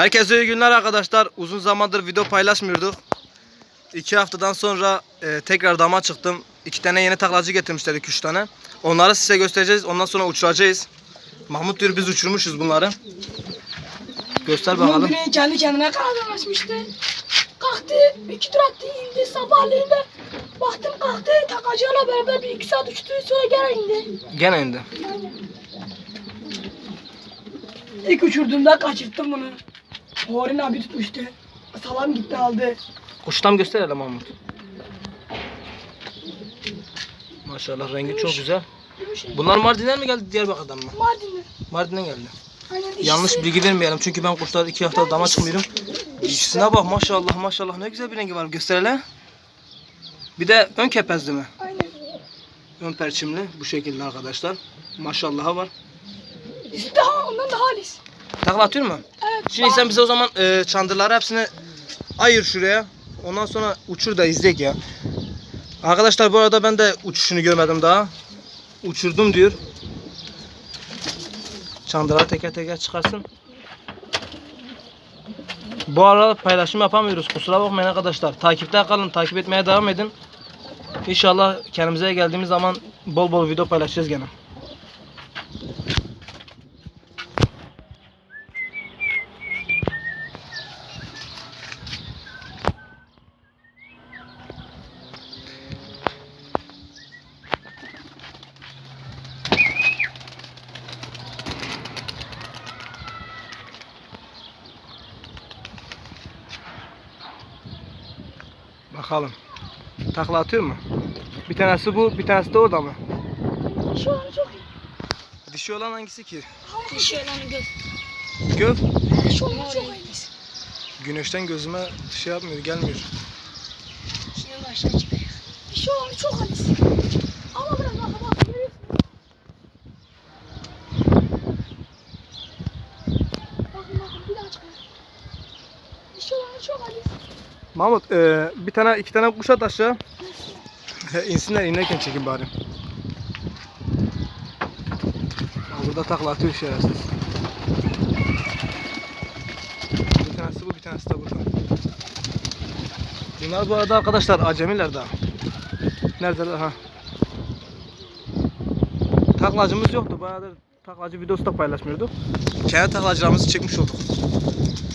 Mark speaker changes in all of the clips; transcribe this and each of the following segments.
Speaker 1: Herkese iyi günler arkadaşlar. Uzun zamandır video paylaşmıyorduk. İki haftadan sonra e, tekrar dama çıktım. İki tane yeni taklacı getirmişler iki üç tane. Onları size göstereceğiz. Ondan sonra uçuracağız. Mahmut diyor biz uçurmuşuz bunları. Göster bakalım.
Speaker 2: Bugün kendi kendine kanal açmıştı. Kalktı, iki tur attı, indi sabahleyin de baktım kalktı, takacıyla beraber bir iki saat uçtu, sonra gene indi.
Speaker 1: Gene indi.
Speaker 2: İlk uçurduğumda kaçırttım bunu. Horin abi tutmuştu. Salam gitti aldı.
Speaker 1: Kuştam göster hele Mahmut. Maşallah rengi çok güzel. Bunlar Mardin'den mi geldi Diyarbakır'dan mı?
Speaker 2: Mardin'de.
Speaker 1: Mardin'den geldi.
Speaker 2: Aynen.
Speaker 1: Yanlış bilgi vermeyelim çünkü ben kuşlar iki hafta dama çıkmıyorum. İkisine bak maşallah maşallah ne güzel bir rengi var göster hele. Bir de ön kepezli mi?
Speaker 2: Aynen.
Speaker 1: Ön perçimli bu şekilde arkadaşlar. Maşallahı var.
Speaker 2: Daha ondan daha halis.
Speaker 1: Takla atıyor mu?
Speaker 2: Evet.
Speaker 1: Şimdi sen bize o zaman e, çandırları hepsini ayır şuraya. Ondan sonra uçur da izleyek ya. Arkadaşlar bu arada ben de uçuşunu görmedim daha. Uçurdum diyor. Çandırları teker teker çıkarsın. Bu arada paylaşım yapamıyoruz. Kusura bakmayın arkadaşlar. Takipte kalın. Takip etmeye devam edin. İnşallah kendimize geldiğimiz zaman bol bol video paylaşacağız gene. Bakalım. Takla atıyor mu? Bir tanesi bu, bir tanesi de orada mı?
Speaker 2: Şu an çok iyi.
Speaker 1: Dişi olan hangisi ki?
Speaker 2: Şöyle göz.
Speaker 1: Göv.
Speaker 2: Şu an çok iyi.
Speaker 1: Güneşten gözüme şey yapmıyor, gelmiyor.
Speaker 2: Şimdi baştan çıkıyor. Şu an çok halis. Ama biraz daha bak. Bakın bakın bir daha çıkıyor. Şu an çok halis.
Speaker 1: Mahmut, e, bir tane, iki tane kuş at aşağı. İnsinler inerken çekin bari. Aa, Burada takla atıyor şerefsiz. Bir tanesi bu, bir tanesi de burada. Bunlar bu arada arkadaşlar acemiler daha. Nerede? Ha. Taklacımız yoktu. Bayağıdır taklacı videosu da paylaşmıyorduk. Kendi taklacılarımızı çekmiş olduk.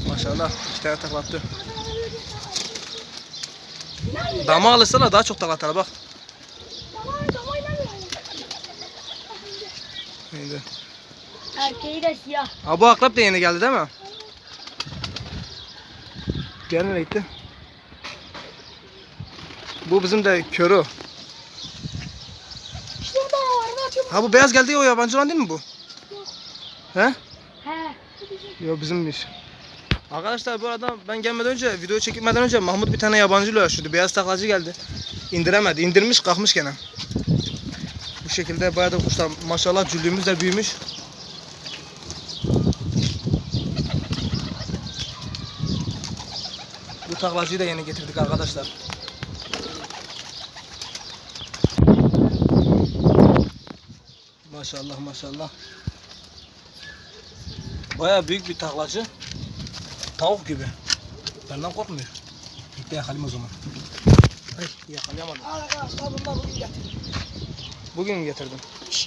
Speaker 1: Maşallah iki tane takla attı. Dama alırsa daha çok takla atar bak. Şimdi.
Speaker 2: Erkeği de siyah.
Speaker 1: Ha bu akrep de yeni geldi değil mi? Gel nereye gitti? Bu bizim de körü.
Speaker 2: İşte. Ne atıyor?
Speaker 1: Ha bu beyaz geldi ya o yabancı olan değil mi bu? He?
Speaker 2: He.
Speaker 1: Yok bizimmiş. Arkadaşlar bu arada ben gelmeden önce video çekilmeden önce Mahmut bir tane yabancıyla uğraşıyordu. Beyaz taklacı geldi. İndiremedi. İndirmiş kalkmış gene. Bu şekilde bayağı da kuşlar maşallah cüllüğümüz de büyümüş. Bu taklacıyı da yeni getirdik arkadaşlar. Maşallah maşallah. Bayağı büyük bir taklacı. Tavuk gibi. Benden korkmuyor. Gitti yakalayayım o zaman. Ay yakalayamadım.
Speaker 2: Arkadaşlar bunlar bugün getirdim.
Speaker 1: Bugün getirdim.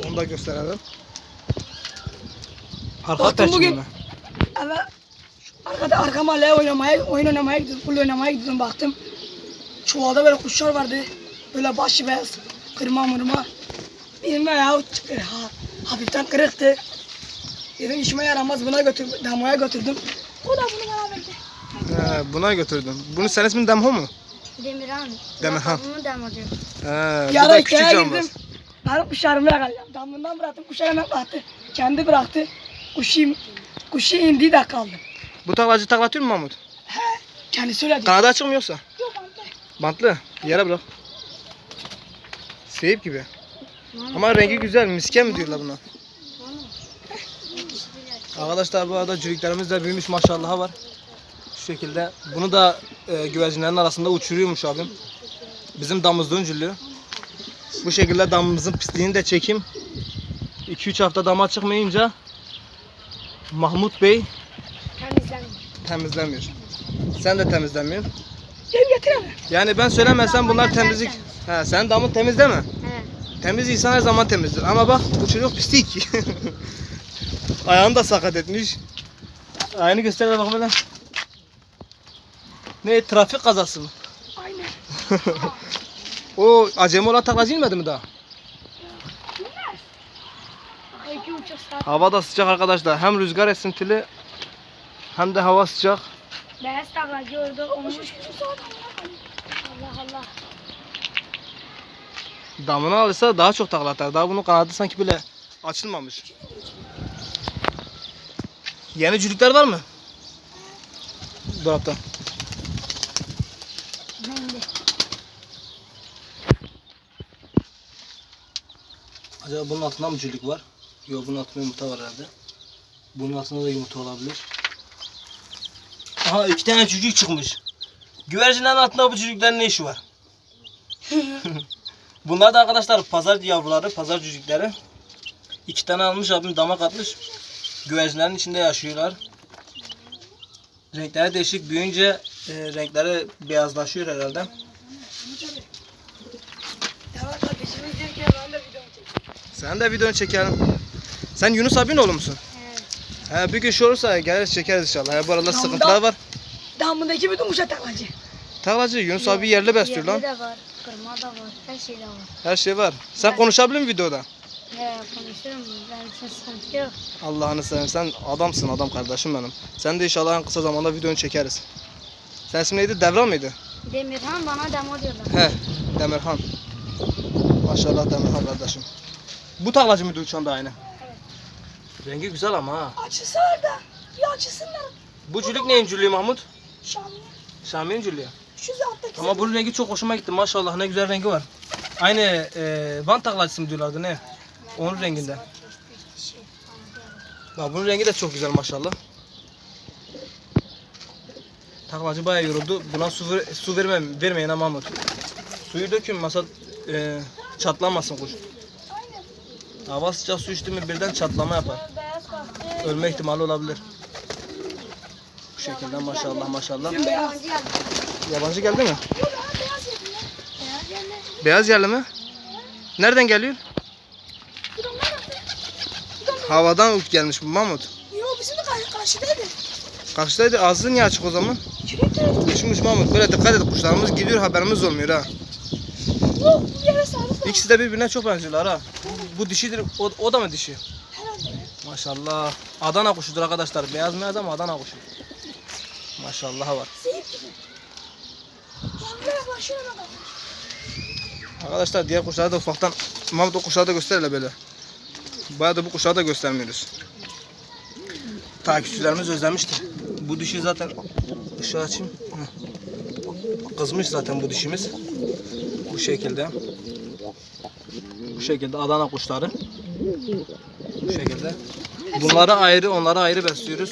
Speaker 1: Onu da gösterelim. Arka perçin
Speaker 2: bugün-
Speaker 1: mi?
Speaker 2: Evet. Arkada arka mahalleye oynamaya, oyun oynamaya gidiyordum, kul oynamaya gidiyordum baktım. Çuvalda böyle kuşlar vardı. Böyle başı beyaz, kırma mırma. Birinin ayağı ha, hafiften kırıktı. Dedim işime yaramaz buna götür, damaya götürdüm. O da verdi.
Speaker 1: He, buna götürdüm. Bunun senin ismin Demho mu?
Speaker 3: Demirhan.
Speaker 1: Demirhan.
Speaker 3: Bunu demir diyor.
Speaker 1: He, bu
Speaker 2: Yara
Speaker 1: da küçük
Speaker 2: hikaya
Speaker 1: cambaz.
Speaker 2: girdim. Ben kuşlarımı yakalayacağım. Damından bıraktım, kuşlar hemen kalktı. Kendi bıraktı. Kuşu, kuşu indi de kaldı.
Speaker 1: Bu taklacı taklatıyor mu Mahmut?
Speaker 2: He, kendi söyledi.
Speaker 1: Kanadı açık mı yoksa?
Speaker 2: Yok anne.
Speaker 1: Bantlı. Yere bırak. Seyip gibi. Ama rengi güzel. Misken mi diyorlar buna? Arkadaşlar bu arada cürüklerimiz de büyümüş maşallah var. Şekilde. Bunu da e, güvercinlerin arasında uçuruyormuş abim. Bizim damızlığın cüllü. Bu şekilde damımızın pisliğini de çekeyim. 2-3 hafta dama çıkmayınca Mahmut Bey
Speaker 3: Temizlenmiş.
Speaker 1: temizlemiyor. Sen de temizlemiyorsun.
Speaker 2: Gel getir abi.
Speaker 1: Yani ben söylemesem bunlar temizlik. He, sen damın temiz değil mi?
Speaker 3: He.
Speaker 1: Temiz insan her zaman temizdir. Ama bak bu çocuk pislik. Ayağını da sakat etmiş. Ayağını göster bakalım hele. Ne trafik kazası mı?
Speaker 2: Aynen.
Speaker 1: O acemi olan taklacı inmedi mi daha? Hava da sıcak arkadaşlar. Hem rüzgar esintili hem de hava sıcak.
Speaker 3: Beyaz taklacı orada olmuş. Allah Allah.
Speaker 1: Damına alırsa daha çok takla atar. Daha bunun kanadı sanki bile açılmamış. Yeni cülükler var mı? Dolapta.
Speaker 3: Ben de.
Speaker 1: Acaba bunun altında mı cülük var? Yok bunun altında yumurta var herhalde. Bunun altında da yumurta olabilir. Aha iki tane cücük çıkmış. Güvercinlerin altında bu cücüklerin ne işi var? Bunlar da arkadaşlar pazar yavruları, pazar cücükleri. İki tane almış abim damak atmış. Güvercinlerin içinde yaşıyorlar. Renkleri değişik büyüyünce e, renkleri beyazlaşıyor herhalde.
Speaker 2: Ya kardeşim izlerken ben de video çekeyim.
Speaker 1: Sen de videonu çekelim. Sen Yunus abinin oğlu musun?
Speaker 3: He.
Speaker 1: He bir gün şey olursa geliriz çekeriz inşallah. He, bu arada
Speaker 2: Tamam,
Speaker 1: sıkıntılar var.
Speaker 2: Damındaki bütün kuşa taklacı.
Speaker 1: Tarlacı Yunus abi yerli besliyor lan.
Speaker 3: Yerli de var. Kırma da var. Her şey de var.
Speaker 1: Her şey var. Sen konuşabilir misin videoda?
Speaker 3: He konuşurum. Ben sıkıntı yok.
Speaker 1: Allah'ını seveyim sen adamsın adam kardeşim benim. Sen de inşallah en kısa zamanda videonu çekeriz. Sen isim neydi? Devran mıydı?
Speaker 3: Demirhan bana demo diyorlar.
Speaker 1: He. Demirhan. Maşallah Demirhan kardeşim. Bu tarlacı mıydı uçan da aynı? Rengi güzel ama ha.
Speaker 2: Açısı var da. Bir açısınlar.
Speaker 1: Bu cülük neyin cülüğü Mahmut?
Speaker 2: Şamlı.
Speaker 1: Şami'nin cülüğü.
Speaker 2: Şu alttaki.
Speaker 1: Ama bunun rengi çok hoşuma gitti maşallah ne güzel rengi var. Aynı e, Van taklacısı mı diyorlardı ne? Onun renginde. Bak bunun rengi de çok güzel maşallah. Taklacı bayağı yoruldu. Buna su, ver, su vermem, vermeyin ha Mahmut. Suyu dökün masa e, çatlamasın kuş. Hava sıcak su içti mi birden çatlama yapar. Ölme ihtimali olabilir. Bu şekilde maşallah maşallah.
Speaker 3: Yabancı geldi.
Speaker 1: Mi?
Speaker 3: Beyaz
Speaker 1: yerli mi? Nereden geliyor? Havadan uç gelmiş bu Mahmut.
Speaker 2: Yo bizim de karşı, karşıdaydı.
Speaker 1: Karşıdaydı ağzı niye açık o zaman? Uçmuş Mahmut. Böyle dikkat et kuşlarımız gidiyor haberimiz olmuyor ha. İkisi de birbirine çok benziyorlar ha. Bu, dişidir. O, o da mı dişi?
Speaker 2: Herhalde.
Speaker 1: Maşallah. Adana kuşudur arkadaşlar. Beyaz meyaz ama Adana kuşu. Maşallah var. Arkadaşlar diğer kuşları da ufaktan Mahmut o kuşları da göster hele böyle. Bayağı da bu kuşları da göstermiyoruz. Takipçilerimiz özlemiştir. Bu dişi zaten ışığı açayım. Kızmış zaten bu dişimiz. Bu şekilde. Bu şekilde Adana kuşları. Bu şekilde. Bunları ayrı, onları ayrı besliyoruz.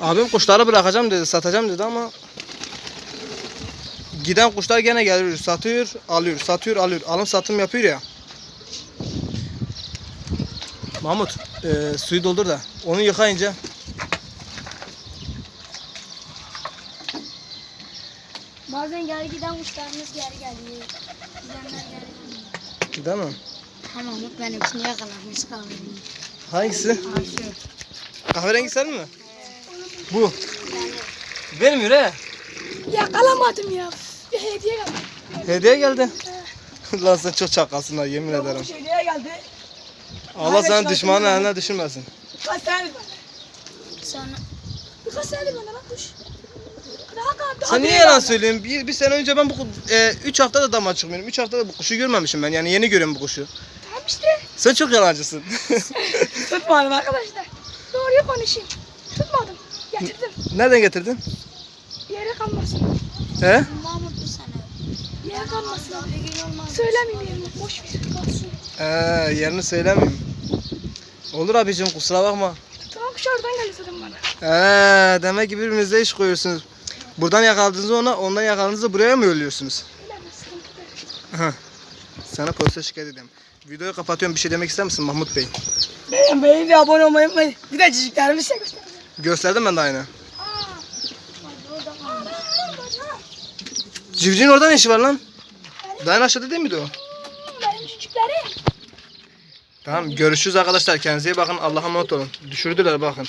Speaker 1: Abim kuşları bırakacağım dedi, satacağım dedi ama giden kuşlar gene geliyor, satıyor, alıyor, satıyor, alıyor. Alım satım yapıyor ya. Mahmut, e, suyu doldur da onu yıkayınca
Speaker 3: Bazen geri giden kuşlarımız geri geliyor. Gidenler geri geliyor.
Speaker 1: değil mi?
Speaker 3: Ama Umut benimkini yakalamış kahverengi.
Speaker 1: Hangisi?
Speaker 3: Aşı.
Speaker 1: Kahverengi sen mi? Bu. Vermiyor he.
Speaker 2: Yakalamadım ya. Bir hediye geldi.
Speaker 1: Hediye geldi. Lan sen çok çakalsın ha yemin
Speaker 2: Bu
Speaker 1: ederim.
Speaker 2: kuş hediye geldi.
Speaker 1: Allah senin düşmanın eline düşürmesin.
Speaker 2: Kaç senedir bana.
Speaker 3: Sonra
Speaker 2: Birkaç senedir bana lan kuş.
Speaker 1: Sen niye yalan söylüyorsun? Bir, bir sene önce ben bu 3 haftada dama çıkmıyorum. 3 haftada bu kuşu görmemişim ben. Yani yeni görüyorum bu kuşu.
Speaker 2: Tamam işte.
Speaker 1: Sen çok yalancısın.
Speaker 2: Tutmadım arkadaşlar. Doğruyu konuşayım. Tutmadım. Getirdim.
Speaker 1: Nereden getirdin?
Speaker 2: Yere kalmasın.
Speaker 1: He?
Speaker 3: Mahmut bu sene.
Speaker 2: Yere kalmasın.
Speaker 3: Olmaz.
Speaker 2: Söylemeyeyim yerini. Boş ver. Kalsın.
Speaker 1: Ee, yerini söylemeyeyim. Olur abicim kusura bakma.
Speaker 2: Tamam kuş oradan geldi bana.
Speaker 1: Ee, demek ki birbirinize iş koyuyorsunuz. Buradan yakaladığınızı ona, ondan yakaladığınızı buraya mı yolluyorsunuz? Hı. Sana polise şikayet edeyim. Videoyu kapatıyorum. Bir şey demek ister misin Mahmut Bey?
Speaker 2: Beğen beğen de abone olmayı unutmayın. Bir de ciciklerimi size göstereyim.
Speaker 1: Gösterdim ben de aynı. Civcivin orada ne işi var lan? Daha en aşağıda değil miydi o?
Speaker 3: Benim küçüklerim.
Speaker 1: Tamam görüşürüz arkadaşlar. Kendinize iyi bakın. Allah'a emanet olun. Düşürdüler bakın.